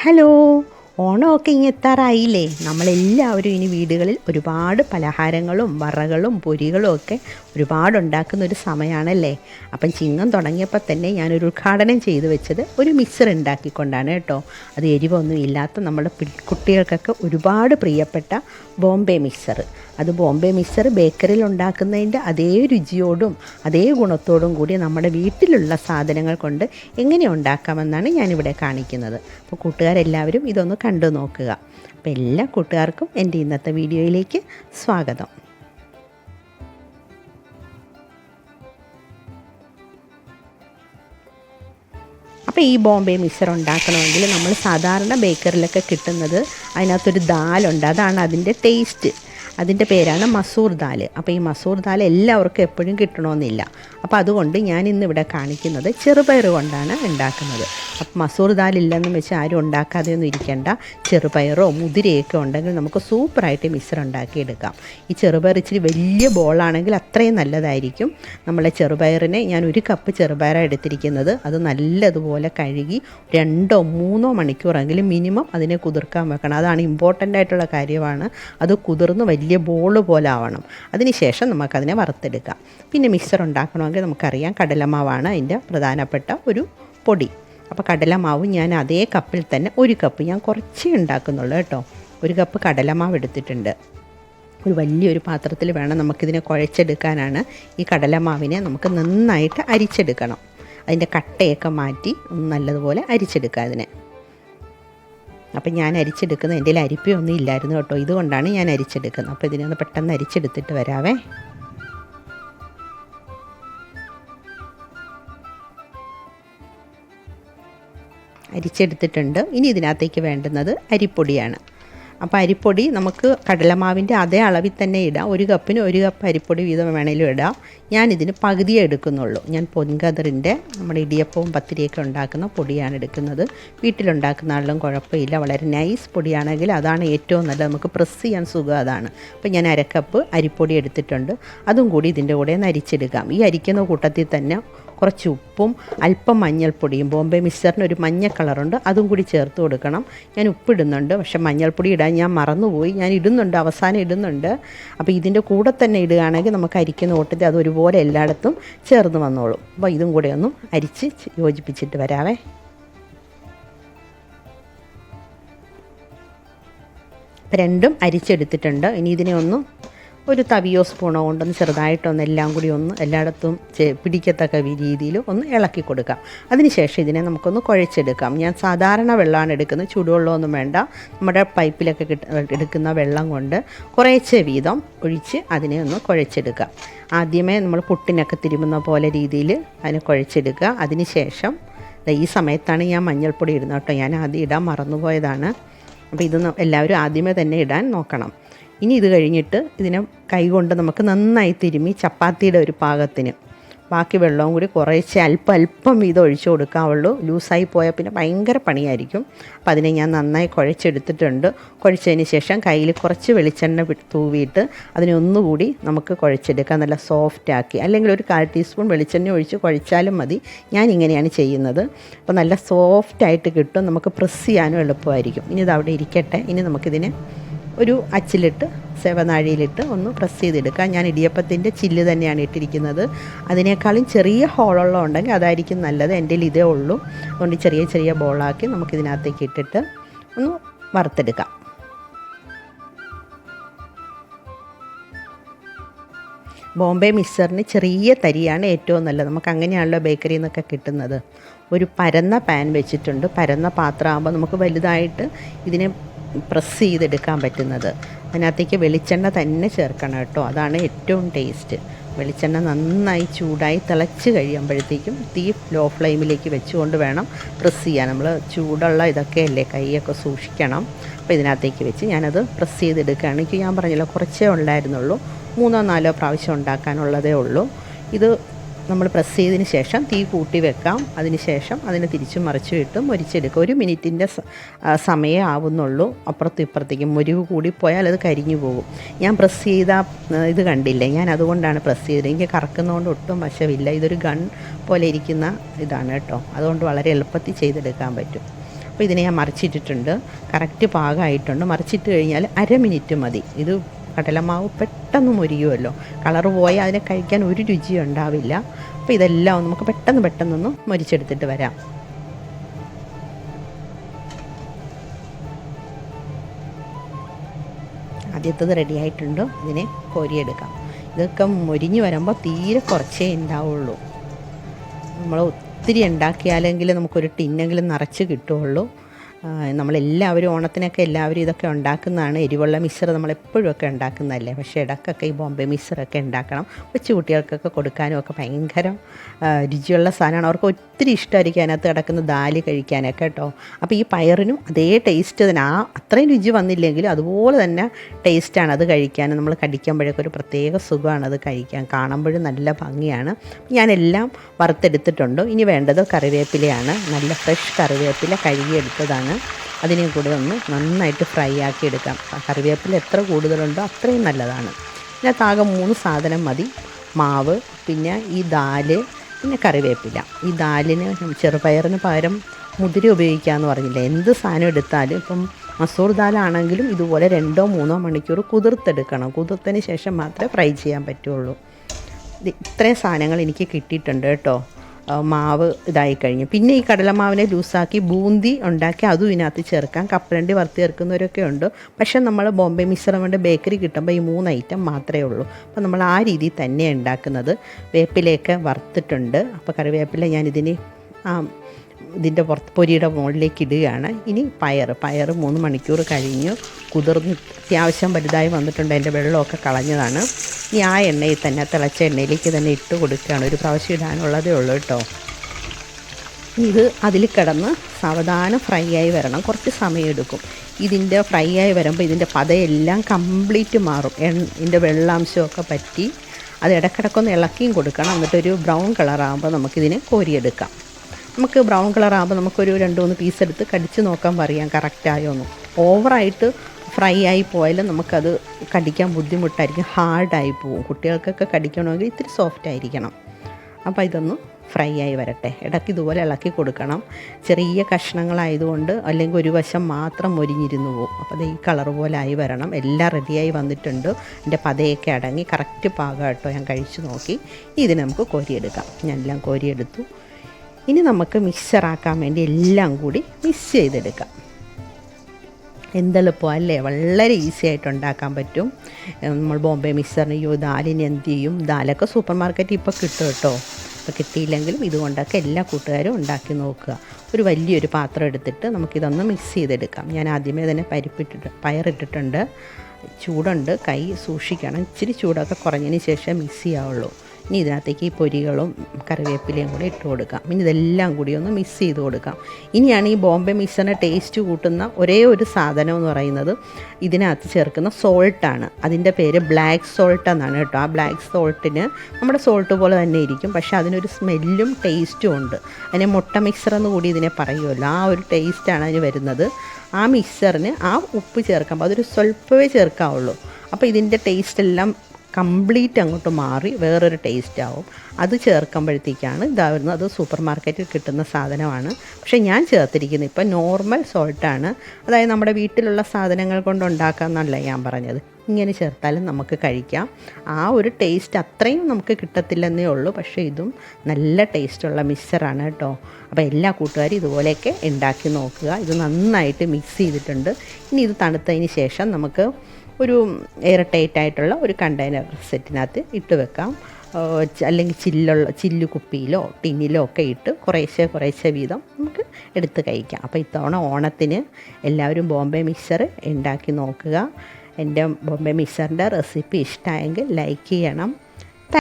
Hello ഓണമൊക്കെ ഇനി എത്താറായില്ലേ? നമ്മളെല്ലാവരും ഇനി വീടുകളിൽ ഒരുപാട് പലഹാരങ്ങളും വറകളും പൊരികളും ഒക്കെ ഒരുപാട് ഉണ്ടാക്കുന്ന ഒരു സമയമാണല്ലേ അപ്പം ചിങ്ങം തുടങ്ങിയപ്പോൾ തന്നെ ഞാനൊരു ഉദ്ഘാടനം ചെയ്തു വെച്ചത് ഒരു മിക്സർ ഉണ്ടാക്കിക്കൊണ്ടാണ് കേട്ടോ. അത് എരിവൊന്നും ഇല്ലാത്ത നമ്മുടെ കുട്ടികൾക്കൊക്കെ ഒരുപാട് പ്രിയപ്പെട്ട ബോംബെ മിക്സർ. അത് ബോംബെ മിക്സർ ബേക്കറിയിൽ ഉണ്ടാക്കുന്നതിന്റെ അതേ രുചിയോടും അതേ ഗുണത്തോടും കൂടി നമ്മുടെ വീട്ടിലുള്ള സാധനങ്ങൾ കൊണ്ട് എങ്ങനെ ഉണ്ടാക്കാമെന്നാണ് ഞാനിവിടെ കാണിക്കുന്നത്. അപ്പോൾ കൂട്ടുകാരെല്ലാവരും ഇതൊന്ന് കണ്ടു നോക്കുക. അപ്പോൾ എല്ലാ കൂട്ടുകാർക്കും എന്റെ ഇന്നത്തെ വീഡിയോയിലേക്ക് സ്വാഗതം. അപ്പോൾ ഈ ബോംബെ മിക്സർ ഉണ്ടാക്കണമെങ്കിൽ നമ്മൾ സാധാരണ ബേക്കറിലൊക്കെ കിട്ടുന്നത് അതിനകത്തൊരു ദാലുണ്ട്. അതാണ് അതിന്റെ ടേസ്റ്റ്. അതിന്റെ പേരാണ് മസൂർ ദാൽ അപ്പോൾ ഈ മസൂർ ദാൽ എല്ലാവർക്കും എപ്പോഴും കിട്ടണമെന്നില്ല. അപ്പോൾ അതുകൊണ്ട് ഞാൻ ഇന്ന് ഇവിടെ കാണിക്കുന്നത് ചെറുപയർ കൊണ്ടാണ് ഉണ്ടാക്കുന്നത്. അപ്പോൾ മസൂർ ദാൽ ഇല്ലെന്ന് വെച്ച് ആരും ഉണ്ടാക്കാതെ ഒന്നും ഇരിക്കേണ്ട. ചെറുപയറോ മുതിരയൊക്കെ ഉണ്ടെങ്കിൽ നമുക്ക് സൂപ്പറായിട്ട് മിശ്രം ഉണ്ടാക്കിയെടുക്കാം. ഈ ചെറുപയർ ഇച്ചിരി വലിയ ബോളാണെങ്കിൽ അത്രയും നല്ലതായിരിക്കും. നമ്മളെ ചെറുപയറിനെ ഞാൻ ഒരു കപ്പ് ചെറുപയറാണ് എടുത്തിരിക്കുന്നത്. അത് നല്ലതുപോലെ കഴുകി രണ്ടോ മൂന്നോ മണിക്കൂറെങ്കിലും മിനിമം അതിനെ കുതിർക്കാൻ വെക്കണം. അതാണ് ഇമ്പോർട്ടന്റ് ആയിട്ടുള്ള കാര്യമാണ്. അത് കുതിർന്ന് വലിയ ബോൾ പോലെ ആവണം. അതിനുശേഷം നമുക്കതിനെ വറുത്തെടുക്കാം. പിന്നെ മിക്സർ ഉണ്ടാക്കണമെങ്കിൽ നമുക്കറിയാം കടലമാവാണ് അതിന്റെ പ്രധാനപ്പെട്ട ഒരു പൊടി. അപ്പോൾ കടലമാവ് ഞാൻ അതേ കപ്പിൽ തന്നെ ഒരു കപ്പ് ഞാൻ കുറച്ചേ ഉണ്ടാക്കുന്നുള്ളൂ കേട്ടോ. ഒരു കപ്പ് കടലമാവ് എടുത്തിട്ടുണ്ട്. ഒരു വലിയൊരു പാത്രത്തിൽ വേണം നമുക്കിതിനെ കുഴച്ചെടുക്കാനാണ്. ഈ കടലമാവിനെ നമുക്ക് നന്നായിട്ട് അരിച്ചെടുക്കണം. അതിന്റെ കട്ടയൊക്കെ മാറ്റി നല്ലതുപോലെ അരിച്ചെടുക്കുക അതിനെ. അപ്പം ഞാൻ അരിച്ചെടുക്കുന്നത് എന്റെ അരിപ്പയൊന്നും ഇല്ലായിരുന്നു കേട്ടോ. ഇതുകൊണ്ടാണ് ഞാൻ അരിച്ചെടുക്കുന്നത്. അപ്പോൾ ഇതിനൊന്ന് പെട്ടെന്ന് അരിച്ചെടുത്തിട്ട് വരാവേ. അരിച്ചെടുത്തിട്ടുണ്ട്. ഇനി ഇതിനകത്തേക്ക് വേണ്ടുന്നത് അരിപ്പൊടിയാണ്. അപ്പോൾ അരിപ്പൊടി നമുക്ക് കടലമാവിന്റെ അതേ അളവിൽ തന്നെ ഇടാം. ഒരു കപ്പിന് ഒരു കപ്പ് അരിപ്പൊടി വീതം വേണേലും ഇടാം. ഞാനിതിന് പകുതിയേ എടുക്കുന്നുള്ളൂ. ഞാൻ പൊൻകതിറിന്റെ നമ്മുടെ ഇടിയപ്പവും പത്തിരിയൊക്കെ ഉണ്ടാക്കുന്ന പൊടിയാണ് എടുക്കുന്നത്. വീട്ടിലുണ്ടാക്കുന്ന ആളിലും കുഴപ്പമില്ല. വളരെ നൈസ് പൊടിയാണെങ്കിൽ അതാണ് ഏറ്റവും നല്ലത്. നമുക്ക് പ്രസ് ചെയ്യാൻ സുഖം അതാണ്. അപ്പോൾ ഞാൻ അരക്കപ്പ് അരിപ്പൊടി എടുത്തിട്ടുണ്ട്. അതും കൂടി ഇതിന്റെ കൂടെ ഒന്ന് അരിച്ചെടുക്കാം. ഈ അരിക്കുന്ന കൂട്ടത്തിൽ തന്നെ കുറച്ച് ഉപ്പും അല്പം മഞ്ഞൾപ്പൊടിയും. ബോംബെ മിക്സറിന് ഒരു മഞ്ഞ കളറുണ്ട്. അതും കൂടി ചേർത്ത് കൊടുക്കണം. ഞാൻ ഉപ്പിടുന്നുണ്ട്. പക്ഷേ മഞ്ഞൾപ്പൊടി ഇടാൻ ഞാൻ മറന്നുപോയി. ഞാൻ ഇടുന്നുണ്ട്. അവസാനം ഇടുന്നുണ്ട്. അപ്പോൾ ഇതിന്റെ കൂടെ തന്നെ ഇടുകയാണെങ്കിൽ നമുക്ക് അരിക്കുന്ന ഓട്ടത്തിൽ അത് ഒരുപോലെ എല്ലായിടത്തും ചേർന്ന് വന്നോളും. അപ്പോൾ ഇതും കൂടെ ഒന്നും അരിച്ച് യോജിപ്പിച്ചിട്ട് വരാവേ. രണ്ടും അരിച്ചെടുത്തിട്ടുണ്ട്. ഇനി ഇതിനെ ഒന്ന് ഒരു തവിയോ സ്പൂണോ കൊണ്ടൊന്ന് ചെറുതായിട്ടൊന്ന് എല്ലാം കൂടി ഒന്ന് എല്ലായിടത്തും പിടിക്കത്തക്ക രീതിയിൽ ഒന്ന് ഇളക്കി കൊടുക്കാം. അതിനുശേഷം ഇതിനെ നമുക്കൊന്ന് കുഴച്ചെടുക്കാം. ഞാൻ സാധാരണ വെള്ളമാണ് എടുക്കുന്നത്. ചൂടുവെള്ളമൊന്നും വേണ്ട. നമ്മുടെ പൈപ്പിലൊക്കെ കിട്ട എടുക്കുന്ന വെള്ളം കൊണ്ട് കുറേശ്ശെ വീതം ഒഴിച്ച് അതിനെ ഒന്ന് കുഴച്ചെടുക്കാം. ആദ്യമേ നമ്മൾ പുട്ടിനൊക്കെ തിരുമുന്ന പോലെ രീതിയിൽ അതിനെ കുഴച്ചെടുക്കുക. അതിനുശേഷം ശേഷം ഈ സമയത്താണ് ഞാൻ മഞ്ഞൾപ്പൊടി ഇടുന്നത് കേട്ടോ. ഞാൻ ആദ്യം ഇടാൻ മറന്നുപോയതാണ്. അപ്പോൾ ഇത് എല്ലാവരും ആദ്യമേ തന്നെ ഇടാൻ നോക്കണം. ഇനി ഇത് കഴിഞ്ഞിട്ട് ഇതിനെ കൈകൊണ്ട് നമുക്ക് നന്നായി തിരുമ്മി ചപ്പാത്തിയുടെ ഒരു പാകത്തിന്. ബാക്കി വെള്ളവും കൂടി കുറേശ്ശെ അല്പം അല്പം വീതം ഒഴിച്ചു കൊടുക്കാവുള്ളൂ. ലൂസായി പോയാൽ പിന്നെ ഭയങ്കര പണിയായിരിക്കും. അപ്പം അതിനെ ഞാൻ നന്നായി കുഴച്ചെടുത്തിട്ടുണ്ട്. കുഴച്ചതിന് ശേഷം കയ്യിൽ കുറച്ച് വെളിച്ചെണ്ണ തൂവിയിട്ട് അതിനെ ഒന്നുകൂടി നമുക്ക് കുഴച്ചെടുക്കാം. നല്ല സോഫ്റ്റ് ആക്കി. അല്ലെങ്കിൽ ഒരു കാൽ ടീസ്പൂൺ വെളിച്ചെണ്ണ ഒഴിച്ച് കുഴച്ചാലും മതി. ഞാൻ ഇങ്ങനെയാണ് ചെയ്യുന്നത്. അപ്പോൾ നല്ല സോഫ്റ്റായിട്ട് കിട്ടും. നമുക്ക് പ്രസ് ചെയ്യാനും എളുപ്പമായിരിക്കും. ഇനി ഇത് അവിടെ ഇരിക്കട്ടെ. ഇനി നമുക്കിതിനെ ഒരു അച്ചിലിട്ട് സേവനാഴിയിലിട്ട് ഒന്ന് പ്രസ് ചെയ്തെടുക്കാം ഞാൻ ഇടിയപ്പത്തിന്റെ ചില്ല് തന്നെയാണ് ഇട്ടിരിക്കുന്നത്. അതിനേക്കാളും ചെറിയ ഹോളുള്ള ഉണ്ടെങ്കിൽ അതായിരിക്കും നല്ലത്. എന്റെ ഇതേ ഉള്ളൂ. അതുകൊണ്ട് ചെറിയ ചെറിയ ബോളാക്കി നമുക്കിതിനകത്തേക്ക് ഇട്ടിട്ട് ഒന്ന് വറുത്തെടുക്കാം. ബോംബെ മിക്സറിന് ചെറിയ തരിയാണ് ഏറ്റവും നല്ലത്. നമുക്ക് അങ്ങനെയാണല്ലോ ബേക്കറിയിൽ നിന്നൊക്കെ കിട്ടുന്നത്. ഒരു പരന്ന പാൻ വെച്ചിട്ടുണ്ട്. പരന്ന പാത്രമാകുമ്പോൾ നമുക്ക് വലുതായിട്ട് ഇതിനെ പ്രസ് ചെയ്തെടുക്കാൻ പറ്റുന്നത്. അതിനകത്തേക്ക് വെളിച്ചെണ്ണ തന്നെ ചേർക്കണം കേട്ടോ. അതാണ് ഏറ്റവും ടേസ്റ്റ് വെളിച്ചെണ്ണ നന്നായി ചൂടായി തിളച്ച് കഴിയുമ്പോഴത്തേക്കും തീ ലോ ഫ്ലെയിമിലേക്ക് വെച്ചുകൊണ്ട് വേണം പ്രസ് ചെയ്യാൻ. നമ്മൾ ചൂടുള്ള ഇതൊക്കെ അല്ലേ കൈയൊക്കെ സൂക്ഷിക്കണം. അപ്പോൾ ഇതിനകത്തേക്ക് വെച്ച് ഞാനത് പ്രസ് ചെയ്തെടുക്കുകയാണ്. എനിക്ക് ഞാൻ പറഞ്ഞല്ലോ കുറച്ചേ ഉണ്ടായിരുന്നുള്ളൂ. മൂന്നോ നാലോ പ്രാവശ്യം ഉണ്ടാക്കാനുള്ളതേ ഉള്ളൂ. ഇത് നമ്മൾ പ്രസ് ചെയ്തതിന് ശേഷം തീ കൂട്ടി വെക്കാം. അതിന് ശേഷം അതിനെ തിരിച്ചും മറിച്ച് ഇട്ട് മൊരിച്ചെടുക്കുക. ഒരു മിനിറ്റിന്റെ സമയം ആവുന്നുള്ളൂ. അപ്പുറത്തും ഇപ്പുറത്തേക്കും മുരിവ് കൂടി പോയാൽ അത് കരിഞ്ഞു പോകും. ഞാൻ പ്രസ് ചെയ്ത ഇത് കണ്ടില്ലേ? ഞാൻ അതുകൊണ്ടാണ് പ്രസ് ചെയ്തത്. എനിക്ക് കറക്കുന്നതുകൊണ്ട് ഒട്ടും വശമില്ല ഇതൊരു ഗൺ പോലെ ഇരിക്കുന്ന ഇതാണ് കേട്ടോ. അതുകൊണ്ട് വളരെ എളുപ്പത്തിൽ ചെയ്തെടുക്കാൻ പറ്റും. അപ്പോൾ ഇതിനെ ഞാൻ മറിച്ചിട്ടിട്ടുണ്ട്. കറക്റ്റ് പാകമായിട്ടുണ്ട്. മറിച്ചിട്ട് കഴിഞ്ഞാൽ അര മിനിറ്റ് മതി. ഇത് കടലമാവ് പെട്ടെന്ന് മുരിയുമല്ലോ കളർ പോയാൽ അതിനെ കഴിക്കാൻ ഒരു രുചിയും ഉണ്ടാവില്ല. അപ്പോൾ ഇതെല്ലാം നമുക്ക് പെട്ടെന്ന് പെട്ടെന്നൊന്ന് മുരിച്ചെടുത്തിട്ട് വരാം. ആദ്യത്തത് റെഡി ആയിട്ടുണ്ട്. ഇതിനെ കോരിയെടുക്കാം. ഇതൊക്കെ മുരിഞ്ഞ് വരുമ്പോൾ തീരെ കുറച്ചേ ഉണ്ടാവുള്ളൂ. നമ്മൾ ഒത്തിരി ഉണ്ടാക്കിയാലെങ്കിൽ നമുക്കൊരു ടിന്നെങ്കിലും നിറച്ച് കിട്ടുകയുള്ളൂ നമ്മളെല്ലാവരും ഓണത്തിനൊക്കെ എല്ലാവരും ഇതൊക്കെ ഉണ്ടാക്കുന്നതാണ്. എരിവുള്ള മിക്സർ നമ്മളെപ്പോഴും ഒക്കെ ഉണ്ടാക്കുന്നതല്ലേ? പക്ഷേ ഇടക്കൊക്കെ ഈ ബോംബെ മിക്സറൊക്കെ ഉണ്ടാക്കണം. കൊച്ചു കുട്ടികൾക്കൊക്കെ കൊടുക്കാനും ഒക്കെ ഭയങ്കര രുചിയുള്ള സാധനമാണ്. അവർക്ക് ഒത്തിരി ഇഷ്ടമായിരിക്കും അതിനകത്ത് കിടക്കുന്ന ദാൽ കഴിക്കാനൊക്കെ കേട്ടോ. അപ്പോൾ ഈ പയറിനും അതേ ടേസ്റ്റ് തന്നെ. ആ അത്രയും രുചി വന്നില്ലെങ്കിലും അതുപോലെ തന്നെ ടേസ്റ്റാണ് അത് കഴിക്കാൻ നമ്മൾ കടിക്കുമ്പോഴൊക്കെ ഒരു പ്രത്യേക സുഖമാണ് അത് കഴിക്കാൻ. കാണുമ്പോഴും നല്ല ഭംഗിയാണ്. ഞാനെല്ലാം വറുത്തെടുത്തിട്ടുണ്ട്. ഇനി വേണ്ടത് കറിവേപ്പിലയാണ്. നല്ല ഫ്രഷ് കറിവേപ്പില കഴുകിയെടുത്തതാണ്. അതിനെ കൂടെ ഒന്ന് നന്നായിട്ട് ഫ്രൈ ആക്കി എടുക്കാം. കറിവേപ്പില എത്ര കൂടുതലുണ്ടോ അത്രയും നല്ലതാണ്. ഇതിനകത്താകെ മൂന്ന് സാധനം മതി. മാവ് പിന്നെ ഈ ദാൽ പിന്നെ കറിവേപ്പില. ഈ ദാലിന് ചെറുപയറിന് പകരം മുതിര ഉപയോഗിക്കാമെന്ന് പറഞ്ഞില്ല? എന്ത് സാധനം എടുത്താലും ഇപ്പം മസൂർ ദാലാണെങ്കിലും ഇതുപോലെ രണ്ടോ മൂന്നോ മണിക്കൂർ കുതിർത്തെടുക്കണം. കുതിർത്തതിന് ശേഷം മാത്രമേ ഫ്രൈ ചെയ്യാൻ പറ്റുള്ളൂ. ഇത് ഇത്രയും സാധനങ്ങൾ എനിക്ക് കിട്ടിയിട്ടുണ്ട് കേട്ടോ. മാവ് ഇതായി കഴിഞ്ഞു. പിന്നെ ഈ കടലമാവിനെ ലൂസാക്കി ബൂന്തി ഉണ്ടാക്കി അതും ഇതിനകത്ത് ചേർക്കാം. കപ്പലണ്ടി വറുത്ത് ചേർക്കുന്നവരൊക്കെ ഉണ്ട്. പക്ഷേ നമ്മൾ ബോംബെ മിശ്രം കൊണ്ട് ബേക്കറി കിട്ടുമ്പോൾ ഈ മൂന്ന് ഐറ്റം മാത്രമേ ഉള്ളൂ. അപ്പോൾ നമ്മൾ ആ രീതിയിൽ തന്നെ ഉണ്ടാക്കുന്നത്. വേപ്പിലയൊക്കെ വറുത്തിട്ടുണ്ട്. അപ്പോൾ കറിവേപ്പില ഞാനിതിന് ഇതിന്റെ പുറത്ത് പൊരിയുടെ മുകളിലേക്ക് ഇടുകയാണ്. ഇനി പയർ പയർ മൂന്ന് മണിക്കൂർ കഴിഞ്ഞു. കുതിർന്ന് അത്യാവശ്യം വലുതായി വന്നിട്ടുണ്ട്. അതിന്റെ വെള്ളമൊക്കെ കളഞ്ഞതാണ്. ഇനി ആ എണ്ണയിൽ തന്നെ തിളച്ച എണ്ണയിലേക്ക് തന്നെ ഇട്ട് കൊടുക്കുകയാണ്. ഒരു പ്രാവശ്യം ഇടാനുള്ളതേ ഉള്ളൂ കേട്ടോ. ഇത് അതിൽ കിടന്ന് സാവധാനം ഫ്രൈ ആയി വരണം. കുറച്ച് സമയം എടുക്കും. ഇതിന്റെ ഫ്രൈ ആയി വരുമ്പോൾ ഇതിന്റെ പതയെല്ലാം കംപ്ലീറ്റ് മാറും. എണ്ണ ഇതിന്റെ വെള്ളാംശമൊക്കെ പറ്റി. അത് ഇടക്കിടക്കൊന്ന് ഇളക്കിയും കൊടുക്കണം. എന്നിട്ടൊരു ബ്രൗൺ കളറാകുമ്പോൾ നമുക്കിതിനെ കോരിയെടുക്കാം. നമുക്ക് ബ്രൗൺ കളറാകുമ്പോൾ നമുക്കൊരു രണ്ട് മൂന്ന് പീസ് എടുത്ത് കടിച്ച് നോക്കാൻ പറയാം കറക്റ്റായോ എന്ന്. ഓവറായിട്ട് ഫ്രൈ ആയി പോയാലും നമുക്കത് കടിക്കാൻ ബുദ്ധിമുട്ടായിരിക്കും ഹാർഡായി പോവും. കുട്ടികൾക്കൊക്കെ കടിക്കണമെങ്കിൽ ഇത്തിരി സോഫ്റ്റ് ആയിരിക്കണം. അപ്പോൾ ഇതൊന്ന് ഫ്രൈ ആയി വരട്ടെ. ഇടയ്ക്ക് ഇതുപോലെ ഇളക്കി കൊടുക്കണം. ചെറിയ കഷ്ണങ്ങളായതുകൊണ്ട് അല്ലെങ്കിൽ ഒരു വശം മാത്രം മൊരിഞ്ഞിരുന്നു പോകും അപ്പോൾ ഈ കളർ പോലെ ആയി വരണം. എല്ലാം റെഡിയായി വന്നിട്ടുണ്ട്. എന്റെ പതയൊക്കെ അടങ്ങി കറക്റ്റ് പാകം കേട്ടോ ഞാൻ കഴിച്ചു നോക്കി. ഇതിനെ നമുക്ക് കോരിയെടുക്കാം. ഞാൻ എല്ലാം കോരിയെടുത്തു. ഇനി നമുക്ക് മിക്സറാക്കാൻ വേണ്ടി എല്ലാം കൂടി മിക്സ് ചെയ്തെടുക്കാം. എന്തെളുപ്പം അല്ലേ? വളരെ ഈസി ആയിട്ട് ഉണ്ടാക്കാൻ പറ്റും. നമ്മൾ ബോംബെ മിക്സറിന് യോ ദാലിന് എന്ത് ചെയ്യും? ദാലൊക്കെ സൂപ്പർ മാർക്കറ്റിൽ ഇപ്പോൾ കിട്ടും കേട്ടോ. ഇപ്പോൾ കിട്ടിയില്ലെങ്കിലും ഇതുകൊണ്ടൊക്കെ എല്ലാ കൂട്ടുകാരും ഉണ്ടാക്കി നോക്കുക. ഒരു വലിയൊരു പാത്രം എടുത്തിട്ട് നമുക്കിതൊന്ന് മിക്സ് ചെയ്തെടുക്കാം. ഞാൻ ആദ്യമേ തന്നെ പരിപ്പിട്ടിട്ട് പയറിട്ടിട്ടുണ്ട്. ചൂടുണ്ട്. കൈ സൂക്ഷിക്കണം. ഇച്ചിരി ചൂടൊക്കെ കുറഞ്ഞതിന് ശേഷം മിക്സ് ചെയ്യാവുള്ളൂ. ഇനി ഇതിനകത്തേക്ക് ഈ പൊരികളും കറിവേപ്പിലയും കൂടെ ഇട്ട് കൊടുക്കാം. ഇനി ഇതെല്ലാം കൂടി ഒന്ന് മിക്സ് ചെയ്ത് കൊടുക്കാം. ഇനിയാണ് ഈ ബോംബെ മിക്സറിന് ടേസ്റ്റ് കൂട്ടുന്ന ഒരേ ഒരു സാധനം എന്ന് പറയുന്നത്. ഇതിനകത്ത് ചേർക്കുന്ന സോൾട്ടാണ് അതിന്റെ പേര് ബ്ലാക്ക് സോൾട്ട് എന്നാണ് കേട്ടോ. ആ ബ്ലാക്ക് സോൾട്ടിന് നമ്മുടെ സോൾട്ട് പോലെ തന്നെ ഇരിക്കും. പക്ഷേ അതിനൊരു സ്മെല്ലും ടേസ്റ്റും ഉണ്ട്. അതിനെ മുട്ട മിക്സർ എന്ന് കൂടി ഇതിനെ പറയുമല്ലോ. ആ ഒരു ടേസ്റ്റാണ് അതിന് വരുന്നത്. ആ മിക്സറിന് ആ ഉപ്പ് ചേർക്കുമ്പോൾ അതൊരു സ്വല്പമേ ചേർക്കാവുള്ളൂ. അപ്പോൾ ഇതിന്റെ ടേസ്റ്റ് എല്ലാം കംപ്ലീറ്റ് അങ്ങോട്ട് മാറി വേറൊരു ടേസ്റ്റ് ആവും. അത് ചേർക്കുമ്പോഴത്തേക്കാണ് ഇതാവുന്നത് അത് സൂപ്പർ മാർക്കറ്റിൽ കിട്ടുന്ന സാധനമാണ്. പക്ഷേ ഞാൻ ചേർത്തിരിക്കുന്നത് ഇപ്പം നോർമൽ സോൾട്ടാണ് അതായത് നമ്മുടെ വീട്ടിലുള്ള സാധനങ്ങൾ കൊണ്ട് ഉണ്ടാക്കാമെന്നല്ല ഞാൻ പറഞ്ഞത്. ഇങ്ങനെ ചേർത്താലും നമുക്ക് കഴിക്കാം. ആ ഒരു ടേസ്റ്റ് അത്രയും നമുക്ക് കിട്ടത്തില്ലെന്നേ ഉള്ളൂ. പക്ഷേ ഇതും നല്ല ടേസ്റ്റുള്ള മിക്സറാണ് കേട്ടോ. അപ്പോൾ എല്ലാ കൂട്ടുകാരും ഇതുപോലെയൊക്കെ ഉണ്ടാക്കി നോക്കുക. ഇത് നന്നായിട്ട് മിക്സ് ചെയ്തിട്ടുണ്ട്. ഇനി ഇത് തണുത്തതിന് ശേഷം നമുക്ക് ഒരു എയർ ടൈറ്റ് ആയിട്ടുള്ള ഒരു കണ്ടെയ്നർ സെറ്റിനകത്ത് ഇട്ട് വെക്കാം. അല്ലെങ്കിൽ ചില്ലുള്ള ചില്ലു കുപ്പിയിലോ ടിന്നിലോ ഒക്കെ ഇട്ട് കുറേശ്ശെ കുറേശ്ശെ വീതം നമുക്ക് എടുത്ത് കഴിക്കാം. അപ്പോൾ ഇത്തവണ ഓണത്തിന് എല്ലാവരും ബോംബെ മിക്സർ ഉണ്ടാക്കി നോക്കുക. എന്റെ ബോംബെ മിക്സറിന്റെ റെസിപ്പി ഇഷ്ടമായെങ്കിൽ ലൈക്ക് ചെയ്യണം.